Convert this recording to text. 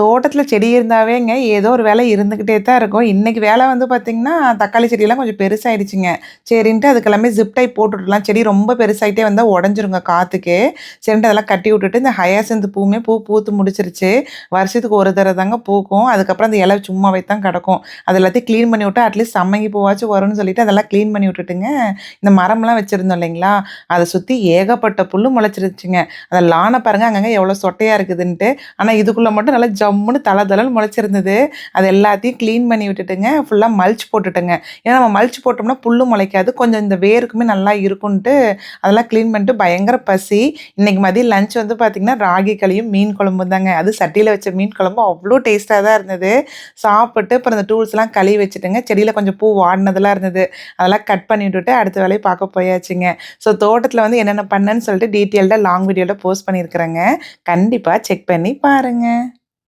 தோட்டத்தில் செடி இருந்தாவேங்க ஏதோ ஒரு வேலை இருந்துக்கிட்டே தான் இருக்கும். இன்றைக்கி வேலை வந்து பார்த்திங்கன்னா தக்காளி செடியெல்லாம் கொஞ்சம் பெருசாகிடுச்சிங்க சரின்ட்டு அதுக்கெல்லாமே ஜிப் டைப் போட்டுவிடலாம் செடி ரொம்ப பெருசாகிட்டே வந்தால் உடஞ்சிருங்க காற்றுக்கு சரின்ட்டு அதெல்லாம் கட்டி விட்டுட்டு இந்த ஹயாசந்து பூவுமே பூ பூத்து முடிச்சிருச்சு. வருஷத்துக்கு ஒரு தடவை தாங்க பூக்கும். அதுக்கப்புறம் அந்த இலை சும்மாவே தான் கிடக்கும். அது எல்லாத்தையும் க்ளீன் பண்ணி விட்டு அட்லீஸ்ட் சம்மங்கி பூவாச்சும் வரும்னு சொல்லிட்டு அதெல்லாம் க்ளீன் பண்ணி விட்டுட்டுங்க இந்த மரம்லாம் வச்சுருந்தோம் இல்லைங்களா? அதை சுற்றி ஏகப்பட்ட புல் முளைச்சிருச்சுங்க. அதை லானை பாருங்கள் அங்கங்கே எவ்வளோ சொட்டையாக இருக்குதுன்ட்டு. ஆனால் இதுக்குள்ளே மட்டும் நல்லா ஜம்முன்னு தலை தலைன்னு முளைச்சிருந்தது. அது எல்லாத்தையும் க்ளீன் பண்ணி விட்டுட்டுங்க ஃபுல்லாக மல்ச் போட்டுட்டுங்க. ஏன்னா நம்ம மல்ச் போட்டோம்னா புல்லு முளைக்காது. கொஞ்சம் இந்த வேருக்குமே நல்லா இருக்கும்ன்ட்டு அதெல்லாம் க்ளீன் பண்ணிட்டு பயங்கர பசி. இன்றைக்கி மதியம் லஞ்ச் வந்து பார்த்திங்கன்னா ராகி களியும் மீன் குழம்பு தாங்க. அது சட்டியில் வச்ச மீன் குழம்பு அவ்வளோ டேஸ்ட்டாக தான் இருந்தது. சாப்பிட்டு அப்புறம் இந்த டூல்ஸ்லாம் கழுவி வச்சுட்டுங்க செடியில் கொஞ்சம் பூ வாடினதெல்லாம் இருந்தது. அதெல்லாம் கட் பண்ணி விட்டுட்டு அடுத்த வேலையை பார்க்க போயாச்சுங்க. ஸோ தோட்டத்தில் வந்து என்னென்ன பண்ணேன்னு சொல்லிட்டு டீட்டெயில்டாக லாங் வீடியோவில் போஸ்ட் பண்ணியிருக்கிறேங்க. கண்டிப்பாக செக் பண்ணி பாருங்கள்